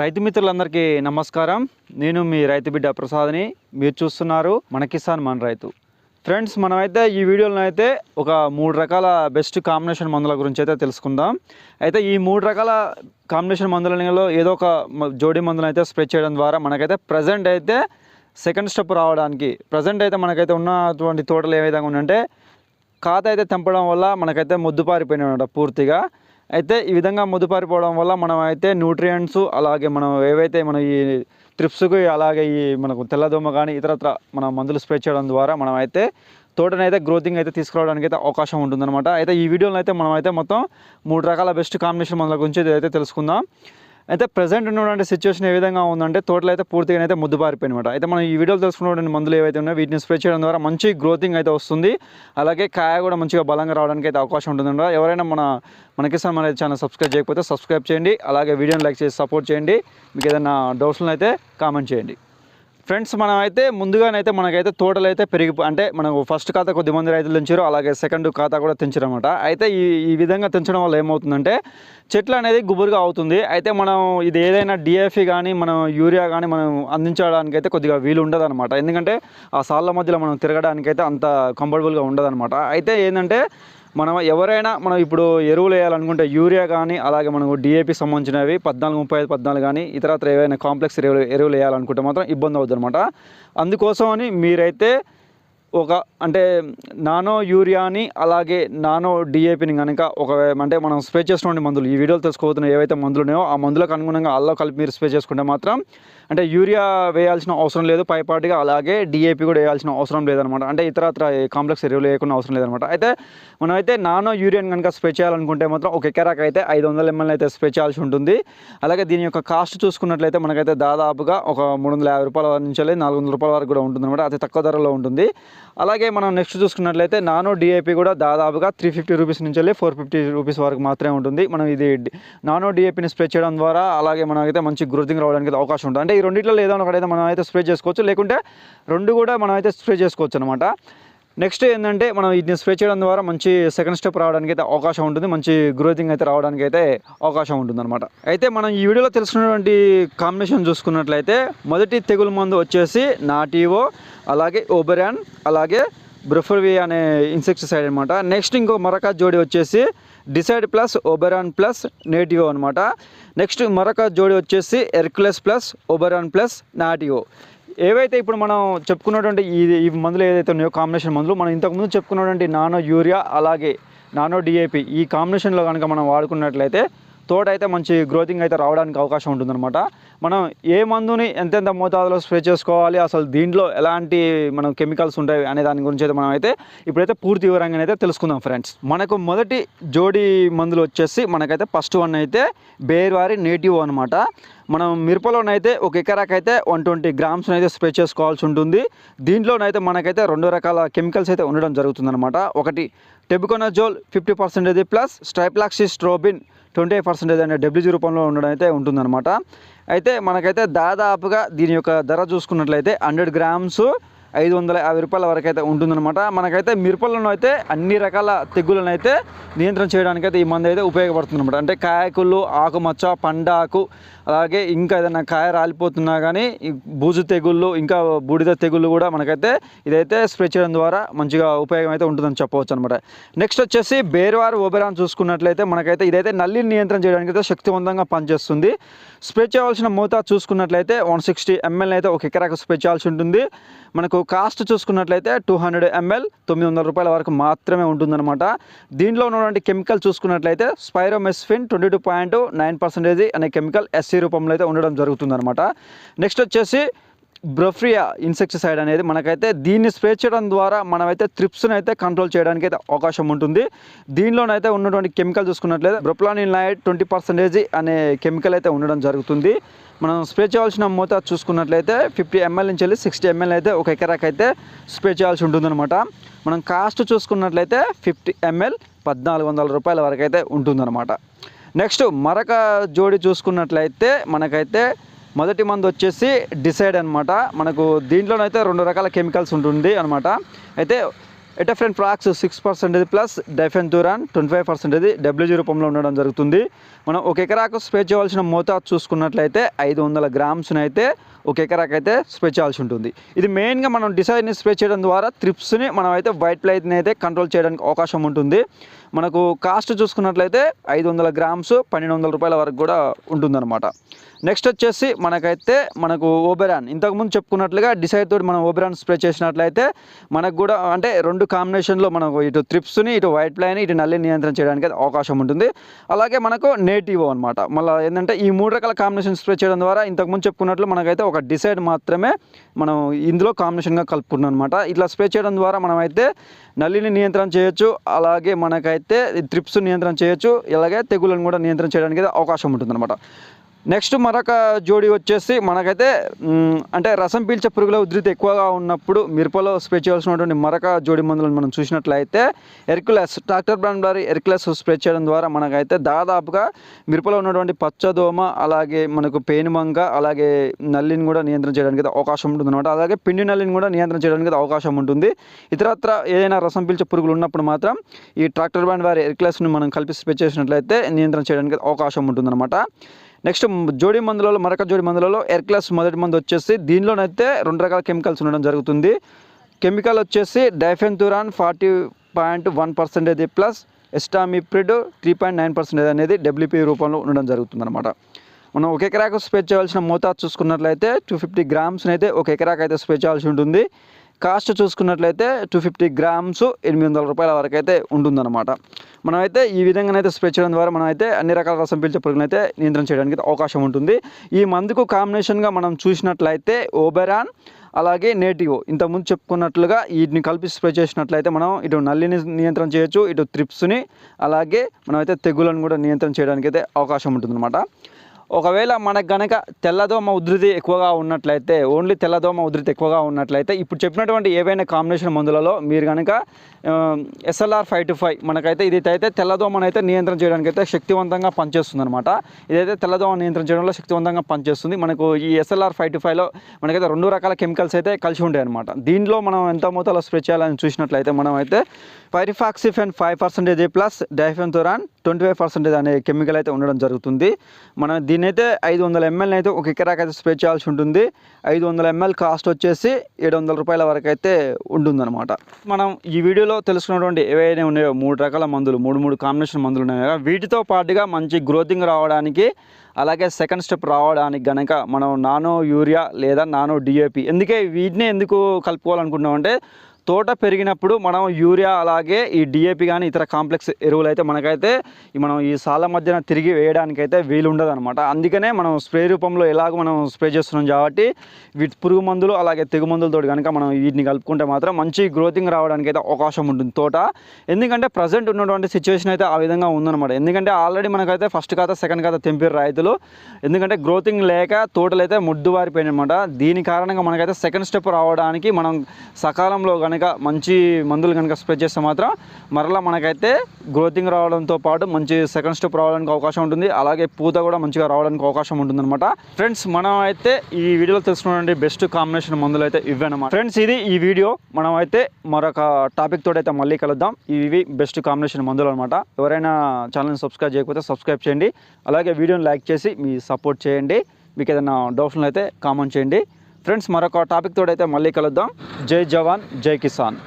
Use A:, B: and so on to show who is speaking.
A: రైతు మిత్రులందరికీ నమస్కారం. నేను మీ రైతు బిడ్డ ప్రసాద్ని. మీరు చూస్తున్నారు మన కిసాన్ మన రైతు. ఫ్రెండ్స్ మనమైతే ఈ వీడియోలో అయితే ఒక మూడు రకాల బెస్ట్ కాంబినేషన్ మందుల గురించి అయితే తెలుసుకుందాం. అయితే ఈ మూడు రకాల కాంబినేషన్ మందులలో ఏదో ఒక జోడీ మందులను అయితే స్ప్రే చేయడం ద్వారా మనకైతే ప్రజెంట్ అయితే సెకండ్ స్టెప్ రావడానికి ప్రజెంట్ అయితే మనకైతే ఉన్నటువంటి తోటలు ఏ విధంగా ఉందంటే ఖాత అయితే తెంపడం వల్ల మనకైతే మొద్దుపారిపోయినాయి పూర్తిగా. అయితే ఈ విధంగా మొదుపారిపోవడం వల్ల మనం అయితే న్యూట్రియంట్స్ అలాగే మనం ఏవైతే మన ఈ ట్రిప్స్కి అలాగే ఈ మనకు తెల్లదోమ కానీ ఇతరత్ర మన మందులు స్ప్రే చేయడం ద్వారా మనం అయితే తోటని అయితే గ్రోతింగ్ అయితే తీసుకురావడానికి అయితే అవకాశం ఉంటుందన్నమాట. అయితే ఈ వీడియోలో అయితే మనం అయితే మొత్తం మూడు రకాల బెస్ట్ కాంబినేషన్ మందుల గురించి అయితే తెలుసుకుందాం. అయితే ప్రజెంట్ ఉన్నటువంటి సిచ్యువేషన్ ఏ విధంగా ఉందంటే తోటలు అయితే పూర్తిగా అయితే ముద్దుబారిపోయిన అనమాట అయితే మనం ఈ వీడియోలో తెలుసుకున్నటువంటి మందులు ఏవైతే ఉన్నాయో వీటిని స్ప్రే చేయడం ద్వారా మంచి గ్రోతింగ్ అయితే వస్తుంది. అలాగే కాయ కూడా మంచిగా బలంగా రావడానికి అయితే అవకాశం ఉంటుందంట ఎవరైనా మన మనకి మన ఛానల్ సబ్స్క్రైబ్ చేయకపోతే సబ్స్క్రైబ్ చేయండి. అలాగే వీడియోని లైక్ చేసి సపోర్ట్ చేయండి. మీకు ఏదైనా డౌట్స్లను అయితే కామెంట్ చేయండి. ఫ్రెండ్స్ మనం అయితే ముందుగానైతే మనకైతే తోటలు అయితే పెరిగి అంటే మనకు ఫస్ట్ ఖాతా కొద్ది మంది రైతులు తెంచారు అలాగే సెకండ్ ఖాతా కూడా తెంచారు అనమాట అయితే ఈ ఈ విధంగా తెంచడం వల్ల ఏమవుతుందంటే చెట్లు అనేది గుబురుగా అవుతుంది. అయితే మనం ఇది ఏదైనా డిఎఫ్ఈ కానీ మనం యూరియా కానీ మనం అందించడానికి అయితే కొద్దిగా వీలు ఉండదు అనమాట ఎందుకంటే ఆ సాళ్ళ మధ్యలో మనం తిరగడానికి అయితే అంత కంఫర్టబుల్గా ఉండదు అయితే ఏంటంటే మనం ఎవరైనా మనం ఇప్పుడు ఎరువులు వేయాలనుకుంటే యూరియా కానీ అలాగే మనకు డిఏపి సంబంధించినవి పద్నాలుగు ముప్పై ఐదు పద్నాలుగు కానీ ఇతరత్ర ఏవైనా కాంప్లెక్స్ ఎరువులు ఎరువులు వేయాలనుకుంటే మాత్రం ఇబ్బంది అవుతుంది అనమాట అందుకోసమని మీరైతే ఒక అంటే నానో యూరియాని అలాగే నానో డిఏపిని కనుక ఒక అంటే మనం స్ప్రే చేసినటువంటి మందులు ఈ వీడియోలు తెలుసుకోబోతున్న ఏవైతే మందులు ఉన్నాయో ఆ మందులకు అనుగుణంగా అల్లో కలిపి మీరు స్ప్రే చేసుకుంటే మాత్రం అంటే యూరియా వేయాల్సిన అవసరం లేదు పైపాటిగా అలాగే డిఏపి కూడా వేయాల్సిన అవసరం లేదనమాట. అంటే ఇతరత్ర కాంప్లెక్స్ ఎరువులు వేయకుండా అవసరం లేదనమాట. అయితే మనమైతే నానో యూరియాని కనుక స్ప్రే చేయాలనుకుంటే మాత్రం ఒక ఎకరాకి అయితే ఐదు వందల ఎంఎల్ అయితే స్ప్రే చేయాల్సి ఉంటుంది. అలాగే దీని యొక్క కాస్ట్ చూసుకున్నట్లయితే మనకైతే దాదాపుగా ఒక మూడు వందల యాభై రూపాయల నుంచి నాలుగు వందల రూపాయల వరకు కూడా ఉంటుంది అనమాట అతి తక్కువ ధరలో ఉంటుంది. అలాగే మనం నెక్స్ట్ చూసుకున్నట్లయితే నానో డిఏపి కూడా దాదాపుగా త్రీ ఫిఫ్టీ రూపీస్ నుంచి వెళ్ళి ఫోర్ ఫిఫ్టీ రూపీస్ వరకు మాత్రమే ఉంటుంది. మనం ఇది నానో డిఏపిని స్ప్రే చేయడం ద్వారా అలాగే మనకైతే మంచి గ్రోతింగ్ రావడానికి అయితే అవకాశం ఉంటుంది. అంటే ఈ రెండిట్లో ఏదో ఒకటైతే మనం అయితే స్ప్రే చేసుకోవచ్చు. లేకుంటే రెండు కూడా మనం అయితే స్ప్రే చేసుకోవచ్చు అనమాట నెక్స్ట్ ఏంటంటే మనం వీటిని స్ప్రే చేయడం ద్వారా మంచి సెకండ్ స్టెప్ రావడానికి అయితే అవకాశం ఉంటుంది. మంచి గ్రోతింగ్ అయితే రావడానికి అయితే అవకాశం ఉంటుంది అనమాట అయితే మనం ఈ వీడియోలో తెలుసుకున్నటువంటి కాంబినేషన్ చూసుకున్నట్లయితే మొదటి తెగులు మందు వచ్చేసి నాటివో అలాగే ఓబెరాన్ అలాగే బ్రిఫర్వి అనే ఇన్సెక్టిసైడ్ అనమాట నెక్స్ట్ ఇంకో మరొక జోడి వచ్చేసి decide plus Oberon plus Nativo అనమాట నెక్స్ట్ మరొక జోడి వచ్చేసి Hercules plus Oberon plus Nativo ఏవైతే ఇప్పుడు మనం చెప్పుకున్నటువంటి ఈ ఈ మందులు ఏదైతే ఉన్నాయో కాంబినేషన్ మందులు మనం ఇంతకుముందు చెప్పుకున్నటువంటి నానో యూరియా అలాగే నానో డిఏపి ఈ కాంబినేషన్లో కనుక మనం వాడుకున్నట్లయితే తోట అయితే మంచి గ్రోతింగ్ అయితే రావడానికి అవకాశం ఉంటుందన్నమాట. మనం ఏ మందుని ఎంతెంత మోతాదులో స్ప్రే చేసుకోవాలి అసలు దీంట్లో ఎలాంటి మనం కెమికల్స్ ఉంటాయి అనే దాని గురించి అయితే మనం అయితే ఇప్పుడైతే పూర్తి వివరంగా అయితే తెలుసుకుందాం ఫ్రెండ్స్ మనకు మొదటి జోడి మందులు వచ్చేసి మనకైతే ఫస్ట్ వన్ అయితే బేర్వారి నేటివ్ అనమాట మనం మిరపలోనైతే ఒక ఎకరాకైతే వన్ ట్వంటీ గ్రామ్స్ అయితే స్ప్రే చేసుకోవాల్సి ఉంటుంది. దీంట్లోనైతే మనకైతే రెండు రకాల కెమికల్స్ అయితే ఉండడం జరుగుతుందన్నమాట. ఒకటి tebuconazole fifty percentage plus trifloxystrobin twenty percentage అనే డబ్ల్యూజీ రూపంలో ఉండడం అయితే ఉంటుందన్నమాట. అయితే మనకైతే దాదాపుగా దీని యొక్క ధర చూసుకున్నట్లయితే హండ్రెడ్ గ్రామ్స్ ఐదు వందల యాభై రూపాయల వరకు అయితే ఉంటుందన్నమాట. మనకైతే మిరపలను అయితే అన్ని రకాల తెగులను అయితే నియంత్రణ చేయడానికి అయితే ఈ మందు అయితే ఉపయోగపడుతుంది అనమాట అంటే కాయకుళ్ళు ఆకుమచ్చ పండాకు అలాగే ఇంకా ఏదైనా కాయ రాలిపోతున్నా కానీ బూజు తెగుళ్ళు ఇంకా బూడిద తెగుళ్ళు కూడా మనకైతే ఇదైతే స్ప్రే చేయడం ద్వారా మంచిగా ఉపయోగం అయితే ఉంటుందని చెప్పవచ్చు అనమాట నెక్స్ట్ వచ్చేసి బేర్వారు ఓబెరాన్ చూసుకున్నట్లయితే మనకైతే ఇదైతే నల్లిని నియంత్రణ చేయడానికి అయితే శక్తివంతంగా పనిచేస్తుంది. స్ప్రే చేయవలసిన మోతాదు చూసుకున్నట్లయితే వన్ సిక్స్టీ ఎంఎల్ అయితే ఒక ఎకరాకు స్ప్రే చేయాల్సి ఉంటుంది. మనకు కాస్ట్ చూసుకున్నట్లయితే టూ హండ్రెడ్ ఎంఎల్ తొమ్మిది వందల రూపాయల వరకు మాత్రమే ఉంటుందన్నమాట. దీంట్లో ఉన్నటువంటి కెమికల్ చూసుకున్నట్లయితే spiromesifen twenty two point nine percentage అనే కెమికల్ ఎస్సీ రూపంలో అయితే ఉండడం జరుగుతుందన్నమాట. నెక్స్ట్ వచ్చేసి బ్రఫ్రియా ఇన్సెక్టిసైడ్ అనేది మనకైతే దీన్ని స్ప్రే చేయడం ద్వారా మనమైతే త్రిప్స్ని అయితే కంట్రోల్ చేయడానికి అయితే అవకాశం ఉంటుంది. దీనిలోనైతే ఉన్నటువంటి కెమికల్ చూసుకున్నట్లయితే బ్రొప్లానిన్ లైట్ ట్వంటీ పర్సెంటేజ్ అనే కెమికల్ అయితే ఉండడం జరుగుతుంది. మనం స్ప్రే చేయాల్సిన మోతాదు చూసుకున్నట్లయితే ఫిఫ్టీ ఎంఎల్ నుంచి వెళ్ళి సిక్స్టీ ఎంఎల్ అయితే ఒక ఎకరాకి అయితే స్ప్రే చేయాల్సి ఉంటుందన్నమాట. మనం కాస్ట్ చూసుకున్నట్లయితే ఫిఫ్టీ ఎంఎల్ పద్నాలుగు వందల రూపాయల వరకు అయితే ఉంటుందన్నమాట. నెక్స్ట్ మరొక జోడి చూసుకున్నట్లయితే మనకైతే మొదటి మందు వచ్చేసి డిసైడ్ అనమాట మనకు దీంట్లోనైతే రెండు రకాల కెమికల్స్ ఉంటుంది అనమాట అయితే etofenprox six percentage plus diafenthiuron twenty five percentage WG రూపంలో ఉండడం జరుగుతుంది. మనం ఒక ఎకరాకు స్ప్రే చేయవలసిన మోతాదు చూసుకున్నట్లయితే ఐదు వందల గ్రామ్స్ని అయితే ఒక ఎకరాకు అయితే స్ప్రే చేయాల్సి ఉంటుంది. ఇది మెయిన్గా మనం డిసైడ్ని స్ప్రే చేయడం ద్వారా త్రిప్స్ని మనం అయితే వైట్ ప్లైట్ని అయితే కంట్రోల్ చేయడానికి అవకాశం ఉంటుంది. మనకు కాస్ట్ చూసుకున్నట్లయితే ఐదు వందల గ్రామ్స్ పన్నెండు వందల రూపాయల వరకు కూడా ఉంటుందన్నమాట. నెక్స్ట్ వచ్చేసి మనకైతే మనకు ఓబెరాన్ ఇంతకుముందు చెప్పుకున్నట్లుగా డిసైడ్ తోటి మనం ఓబెరాన్ స్ప్రే చేసినట్లయితే మనకు కూడా అంటే రెండు కాంబినేషన్లో మనకు ఇటు త్రిప్స్ని ఇటు వైట్ ప్లైన్ ఇటు నల్లి నియంత్రణ చేయడానికి అయితే అవకాశం ఉంటుంది. అలాగే మనకు నేటివ్ అనమాట మళ్ళీ ఏంటంటే ఈ మూడు రకాల కాంబినేషన్ స్ప్రే చేయడం ద్వారా ఇంతకుముందు చెప్పుకున్నట్లు మనకైతే ఒక డిసైడ్ మాత్రమే మనం ఇందులో కాంబినేషన్గా కలుపుకున్నాం అనమాట ఇట్లా స్ప్రే చేయడం ద్వారా మనమైతే నల్లిని నియంత్రణ చేయొచ్చు అలాగే మనకైతే త్రిప్స్ నియంత్రణ చేయొచ్చు ఇలాగే తెగులను కూడా నియంత్రణ చేయడానికి అవకాశం ఉంటుంది నెక్స్ట్ మరొక జోడి వచ్చేసి మనకైతే అంటే రసం పీల్చే పురుగుల ఉధృతి ఎక్కువగా ఉన్నప్పుడు మిరపలో స్ప్రే చేయాల్సినటువంటి మరొక జోడి మందులను మనం చూసినట్లయితే ఎర్కులస్ ట్రాక్టర్ బ్రాండ్ వారి ఎర్కులస్ స్ప్రే చేయడం ద్వారా మనకైతే దాదాపుగా మిరపలో ఉన్నటువంటి పచ్చదోమ అలాగే మనకు పేనుమంగ అలాగే నల్లిని కూడా నియంత్రణ చేయడానికి అవకాశం ఉంటుంది అనమాట అలాగే పిండి నల్లిని కూడా నియంత్రణ చేయడానికి అయితే అవకాశం ఉంటుంది. ఇతరత్ర ఏదైనా రసం పీల్చే పురుగులు ఉన్నప్పుడు మాత్రం ఈ ట్రాక్టర్ బ్రాండ్ వారి ఎర్కులస్ని మనం కలిపి స్ప్రే చేసినట్లయితే నియంత్రణ చేయడానికి అయితే అవకాశం ఉంటుందన్నమాట. నెక్స్ట్ జోడి మందులలో మరొక జోడి మందులలో ఎర్క్లాస్ మొదటి మందు వచ్చేసి దీనిలోనైతే రెండు రకాల కెమికల్స్ ఉండడం జరుగుతుంది. కెమికల్ వచ్చేసి diafenthiuron forty point one percentage plus acetamiprid three point nine percentage అనేది డబ్ల్యూపీ రూపంలో ఉండడం జరుగుతుంది అనమాట మనం ఒక ఎకరాకు స్ప్రే చేయాల్సిన మోతాదు చూసుకున్నట్లయితే టూ ఫిఫ్టీ గ్రామ్స్ని అయితే ఒక ఎకరాకు అయితే స్ప్రే చేయాల్సి ఉంటుంది. కాస్ట్ చూసుకున్నట్లయితే టూ ఫిఫ్టీ గ్రామ్స్ ఎనిమిది వందల రూపాయల వరకు అయితే ఉంటుందన్నమాట. మనమైతే ఈ విధంగానైతే స్ప్రే చేయడం ద్వారా మనమైతే అన్ని రకాల రసం పీల్చే పురుగులను అయితే నియంత్రణ చేయడానికి అయితే అవకాశం ఉంటుంది. ఈ మందుకు కాంబినేషన్గా మనం చూసినట్లయితే ఓబెరాన్ అలాగే నేటివ్ ఇంతకుముందు చెప్పుకున్నట్లుగా వీటిని కలిపి స్ప్రే చేసినట్లయితే మనం ఇటు నల్లిని నియంత్రణ చేయొచ్చు ఇటు త్రిప్స్ని అలాగే మనమైతే తెగులను కూడా నియంత్రణ చేయడానికి అయితే అవకాశం ఉంటుందన్నమాట. ఒకవేళ మనకు గనక తెల్లదోమ ఉధృతి ఎక్కువగా ఉన్నట్లయితే ఓన్లీ తెల్లదోమ ఉధృతి ఎక్కువగా ఉన్నట్లయితే ఇప్పుడు చెప్పినటువంటి ఏవైనా కాంబినేషన్ మందులలో మీరు కనుక ఎస్ఎల్ఆర్ ఫైవ్ టు ఫైవ్ మనకైతే ఇదైతే తెల్లదోమను అయితే నియంత్రణ చేయడానికి అయితే శక్తివంతంగా పనిచేస్తుంది అనమాట ఇదైతే తెల్లదోమ నియంత్రణ చేయడంలో శక్తివంతంగా పనిచేస్తుంది. మనకు ఈ ఎస్ఎల్ఆర్ ఫైవ్ టు ఫైవ్లో మనకైతే రెండు రకాల కెమికల్స్ అయితే కలిసి ఉంటాయి అనమాట దీనిలో మనం ఎంత మోతాలో స్ప్రే చేయాలని చూసినట్లయితే మనం అయితే pyriproxyfen five percentage plus diafenthiuron twenty five percentage అనే కెమికల్ అయితే ఉండడం జరుగుతుంది. మనం దీని అయితే ఐదు వందల ఎంఎల్ అయితే ఒక ఎకరాకి అయితే స్ప్రే చేయాల్సి ఉంటుంది. ఐదు వందల ఎంఎల్ కాస్ట్ వచ్చేసి ఏడు వందల రూపాయల వరకు అయితే ఉంటుందన్నమాట. మనం ఈ వీడియోలో తెలుసుకున్నటువంటి ఏవైనా ఉన్నాయో మూడు రకాల మందులు మూడు మూడు కాంబినేషన్ మందులు ఉన్నాయి కదా, వీటితో పాటుగా మంచి గ్రోతింగ్ రావడానికి అలాగే సెకండ్ స్టెప్ రావడానికి గనక మనం నానో యూరియా లేదా నానో డిఏపి ఎందుకే వీటిని ఎందుకు కలుపుకోవాలనుకుంటున్నామంటే తోట పెరిగినప్పుడు మనం యూరియా అలాగే ఈ డిఏపి కానీ ఇతర కాంప్లెక్స్ ఎరువులు అయితే మనకైతే మనం ఈ సాల మధ్యన తిరిగి వేయడానికైతే వీలుండదు వీలు ఉండదు అనమాట అందుకనే మనం స్ప్రే రూపంలో ఎలాగో మనం స్ప్రే చేస్తున్నాం కాబట్టి వీటి పురుగు మందులు అలాగే తెగు మందులతో కనుక మనం వీటిని కలుపుకుంటే మాత్రం మంచి గ్రోతింగ్ రావడానికి అయితే అవకాశం ఉంటుంది తోట. ఎందుకంటే ప్రజెంట్ ఉన్నటువంటి సిచ్యువేషన్ అయితే ఆ విధంగా ఉందన్నమాట. ఎందుకంటే ఆల్రెడీ మనకైతే ఫస్ట్ ఖాతా సెకండ్ ఖాతా తెంపారు రైతులు. ఎందుకంటే గ్రోతింగ్ లేక తోటలు అయితే ముడ్డు అనమాట దీని కారణంగా మనకైతే సెకండ్ స్టెప్ రావడానికి మనం సకాలంలో కనుక మంచి మందులు కనుక స్ప్రే చేస్తే మాత్రం మరలా మనకైతే గ్రోతింగ్ రావడంతో పాటు మంచి సెకండ్ స్టెప్ రావడానికి అవకాశం ఉంటుంది. అలాగే పూత కూడా మంచిగా రావడానికి అవకాశం ఉంటుంది అనమాట ఫ్రెండ్స్ మనం అయితే ఈ వీడియోలో తెలుసుకున్నటువంటి బెస్ట్ కాంబినేషన్ మందులు అయితే ఇవ్వనమాట. ఫ్రెండ్స్ ఇది ఈ వీడియో. మనం అయితే మరొక టాపిక్ తోటైతే మళ్ళీ కలుద్దాం. ఇవి బెస్ట్ కాంబినేషన్ మందులు అనమాట ఎవరైనా ఛానల్ని సబ్స్క్రైబ్ చేయకపోతే సబ్స్క్రైబ్ చేయండి. అలాగే వీడియోని లైక్ చేసి మీ సపోర్ట్ చేయండి. మీకు ఏదైనా డౌట్స్లు అయితే కామెంట్ చేయండి. ఫ్రెండ్స్ మరొక టాపిక్ తోడైతే మళ్ళీ కలుద్దాం. జై జవాన్ జై కిసాన్.